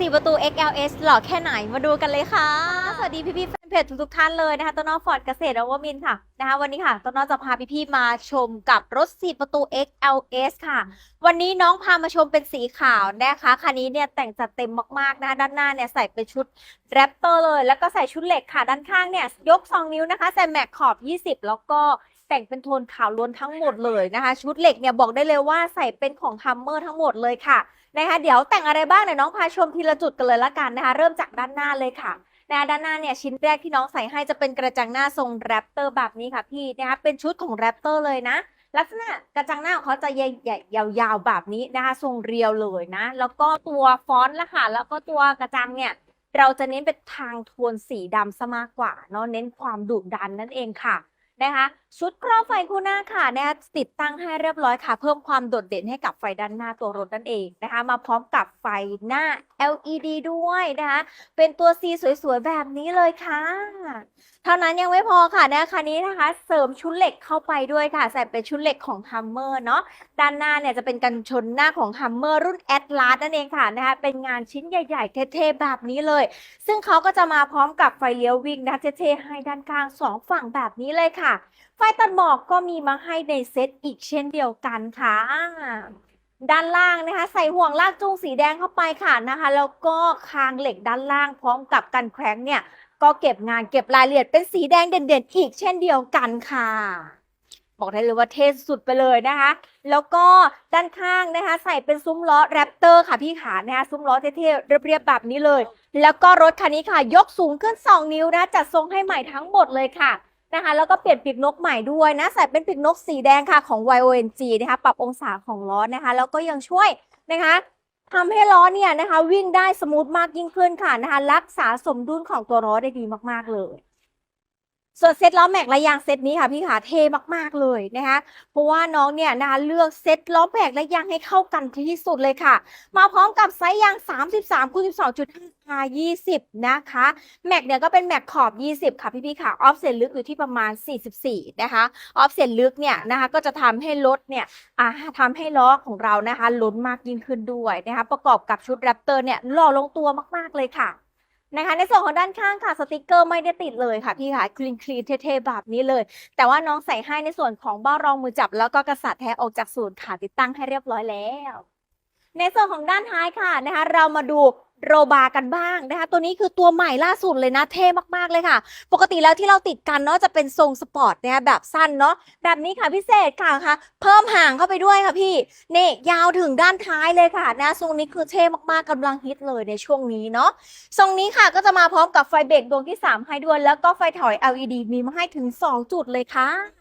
4 ประตู XLS หล่อแค่ไหนมาดูกันเลยค่ะ สวัสดีพี่ๆแฟนเพจทุกๆท่านเลยนะคะต้นอ้อฟอร์ดเกษตรอวมินค่ะนะคะวันนี้ค่ะต้นอ้อจะพาพี่ๆมาชมกับรถ 4 ประตู XLS ค่ะ วันนี้น้องพามาชมเป็นสีขาวนะคะคันนี้เนี่ยแต่งจัดเต็มมากๆนะคะด้านหน้าเนี่ยใส่เป็นชุดแรปเตอร์เลย แล้วก็ใส่ชุดเหล็กค่ะด้านข้างเนี่ยยก 2 นิ้วนะคะใส่แม็กขอบ 20 แล้วก็ แต่งเป็นโทนขาวล้วนทั้งหมดเลยนะคะ ชุดเหล็กเนี่ยบอกได้เลยว่าใส่เป็นของฮัมเมอร์ทั้งหมดเลยค่ะนะคะเดี๋ยวแต่งอะไรบ้างเดี๋ยวน้องพาชมทีละจุดกันเลยละกันนะคะเริ่มจากด้านหน้าเลยค่ะนะด้านหน้าเนี่ยชิ้นแรกที่น้องใส่ให้จะเป็นกระจังหน้าทรงแรปเตอร์แบบนี้ค่ะพี่นะคะเป็นชุดของแรปเตอร์เลยนะ ลักษณะกระจังหน้าของเขาจะใหญ่ๆยาวๆแบบนี้นะคะทรงเรียวเลยนะ แล้วก็ตัวฟอนต์ละค่ะแล้วก็ตัวกระจังเนี่ยเราจะเน้นเป็นทางโทนสีดำซะมากกว่าเนาะเน้นความดุดันนั่นเองค่ะนะคะชุดครอบไฟคู่หน้าค่ะนะติดตั้งให้เรียบร้อยค่ะ เพิ่มความโดดเด่นให้กับไฟด้านหน้าตัวรถนั่นเองนะคะ มาพร้อมกับไฟหน้า LED ด้วยนะคะ เป็นตัว C สวยๆ แบบนี้เลยค่ะ เท่านั้นยังไม่พอค่ะนะคันนี้นะคะ เสริมชุดเหล็กเข้าไปด้วยค่ะ ใส่เป็นชุดเหล็กของ Hummer เนาะด้านหน้าเนี่ยจะเป็นกันชนหน้าของ Hummer รุ่น Atlas นั่นเองค่ะนะคะเป็นงานชิ้นใหญ่ๆ เท่ๆ แบบนี้เลย ซึ่งเขาก็จะมาพร้อมกับไฟเลี้ยววิ่งนะเท่ๆให้ด้านข้างสองฝั่งแบบนี้เลยค่ะไฟตัดหมอกก็มีมาให้ในเซตอีกเช่นเดียวกันค่ะ ด้านล่างนะคะ ใส่ห่วงลากจูงสีแดงเข้าไปค่ะนะคะ แล้วก็คางเหล็กด้านล่างพร้อมกับกันแคร้งเนี่ย ก็เก็บงานเก็บรายละเอียดเป็นสีแดงเด่นๆ อีกเช่นเดียวกันค่ะ บอกได้เลยว่าเท่สุดไปเลยนะคะ แล้วก็ด้านข้างนะคะ ใส่เป็นซุ้มล้อแรปเตอร์ค่ะพี่ขานะคะซุ้มล้อเท่ๆเรียบๆแบบนี้เลย แล้วก็รถคันนี้ค่ะ ยกสูงขึ้น 2 นิ้วนะจัดทรงให้ใหม่ทั้งหมดเลยค่ะ นะคะ แล้วก็เปลี่ยนปีกนกใหม่ด้วยนะ ใส่เป็นปีกนกสีแดงค่ะของ YONG นะคะ ปรับองศาของล้อนะคะ แล้วก็ยังช่วยนะคะทำให้ล้อเนี่ยนะคะ วิ่งได้สมูทมากยิ่งขึ้นค่ะนะคะ รักษาสมดุลของตัวล้อได้ดีมากๆเลยส่วนเซ็ตล้อแม็กและยางเซ็ตนี้ค่ะพี่ขาเท่มากๆเลยนะคะ เพราะว่าน้องเนี่ยนะคะเลือกเซ็ตล้อแม็กและยางให้เข้ากันที่สุดเลยค่ะ มาพร้อมกับไซส์ยาง 33คูณ12.5 R 20 นะคะแม็กเนี่ยก็เป็นแม็กขอบ 20 ค่ะพี่ๆค่ะออฟเซ็ตลึกอยู่ที่ประมาณ 44 นะคะออฟเซ็ตลึกเนี่ยนะคะก็จะทำให้รถเนี่ยอ่าทำให้ล้อของเรานะคะล้นมากยิ่งขึ้นด้วยนะคะประกอบกับชุดแรปเตอร์เนี่ยหล่อลงตัวมากๆเลยค่ะนะคะในส่วนของด้านข้างค่ะสติกเกอร์ไม่ได้ติดเลยค่ะพี่ค่ะคลีนคลีนเท่ๆแบบนี้เลย แต่ว่าน้องใส่ให้ในส่วนของเบ้ารองมือจับแล้วก็กระสัดแท้ออกจากศูนย์ค่ะติดตั้งให้เรียบร้อยแล้ว ในส่วนของด้านท้ายค่ะนะคะเรามาดูโรบากันบ้างนะคะ ตัวนี้คือตัวใหม่ล่าสุดเลยนะ เท่มากๆเลยค่ะ ปกติแล้วที่เราติดกันเนาะจะเป็นทรงสปอร์ตนะคะแบบสั้นเนาะแบบนี้ค่ะพิเศษค่ะค่ะ เพิ่มห่างเข้าไปด้วยค่ะพี่นี่ยาวถึงด้านท้ายเลยค่ะนะทรงนี้คือเท่มากๆกำลังฮิตเลยในช่วงนี้เนาะทรงนี้ค่ะก็จะมาพร้อมกับไฟเบรกดวงที่3ให้ด้วยแล้วก็ไฟถอย LED มีมาให้ถึง 2 จุดเลยค่ะ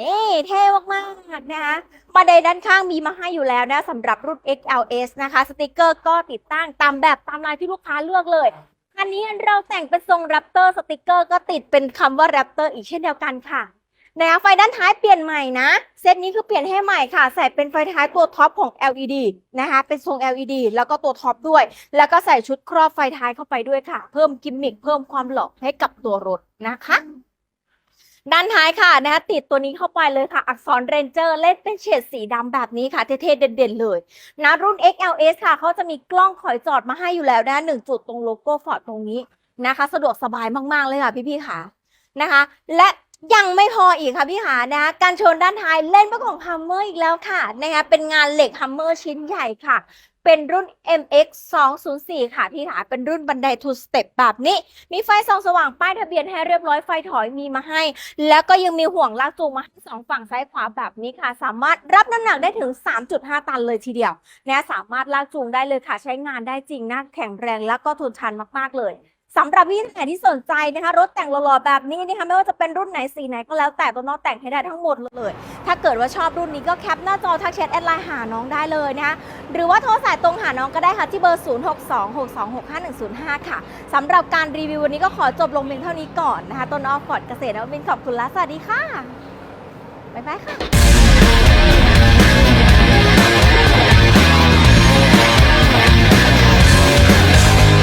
นี่เท่มากๆนะคะบันไดด้านข้างมีมาให้อยู่แล้วนะสำหรับรุ่น XLS นะคะ สติกเกอร์ก็ติดตั้งตามแบบตามลายที่ลูกค้าเลือกเลยอันนี้เราแต่งเป็นทรงแรปเตอร์สติกเกอร์ก็ติดเป็นคำว่าแรปเตอร์อีกเช่นเดียวกันค่ะนะคะไฟด้านท้ายเปลี่ยนใหม่นะ เซตนี้คือเปลี่ยนให้ใหม่ค่ะ ใส่เป็นไฟท้ายตัวท็อปของ LED นะคะ เป็นทรง LED แล้วก็ตัวท็อปด้วย แล้วก็ใส่ชุดครอบไฟท้ายเข้าไปด้วยค่ะ เพิ่มกิมมิคเพิ่มความหล่อให้กับตัวรถนะคะ ด้านท้ายค่ะนะคะติดตัวนี้เข้าไปเลยค่ะ อักษรเรนเจอร์เล่นเป็นเฉดสีดำแบบนี้ค่ะ เท่ๆ เด่นๆ เลยนะรุ่น XLS ค่ะเขาจะมีกล้องถอยจอดมาให้อยู่แล้วนะหนึ่งจุดตรงโลโก้ฟอร์ดตรงนี้นะคะ สะดวกสบายมากๆเลยค่ะพี่ๆค่ะนะคะ และยังไม่พออีกค่ะพี่หานะคะการชนด้านท้ายเล่นเป็นของ Hummer อีกแล้วค่ะนะคะเป็นงานเหล็ก Hummer ชิ้นใหญ่ค่ะ เป็นรุ่น MX 204 ค่ะพี่ขาเป็นรุ่นบันไดทูสเต็ปแบบนี้ มีไฟส่องสว่างป้ายทะเบียนให้เรียบร้อยไฟถอยมีมาให้ แล้วก็ยังมีห่วงลากจูงมาให้สองฝั่งซ้ายขวาแบบนี้ค่ะ สามารถรับน้ำหนักได้ถึง 3.5 ตันเลยทีเดียวนะสามารถลากจูงได้เลยค่ะ ใช้งานได้จริงนะแข็งแรงแล้วก็ทนทานมาก ๆ เลย สำหรับพี่ไหนที่สนใจนะคะ รถแต่งหล่อๆแบบนี้นะคะไม่ว่าจะเป็นรุ่นไหนสีไหนก็แล้วแต่ตัวน้องแต่งให้ได้ทั้งหมดเลย ถ้าเกิดว่าชอบรุ่นนี้ก็แคปหน้าจอทักแชทแอดไลน์หาน้องได้เลยนะคะหรือว่าโทรสายตรงหาน้องก็ได้ค่ะที่เบอร์ 0626265105 ค่ะสำหรับการรีวิววันนี้ก็ขอจบลงเพียงเท่านี้ก่อนนะคะต้นอ้อฟอร์ดเกษตรนวมินขอบคุณและสวัสดีค่ะบ๊ายบายค่ะ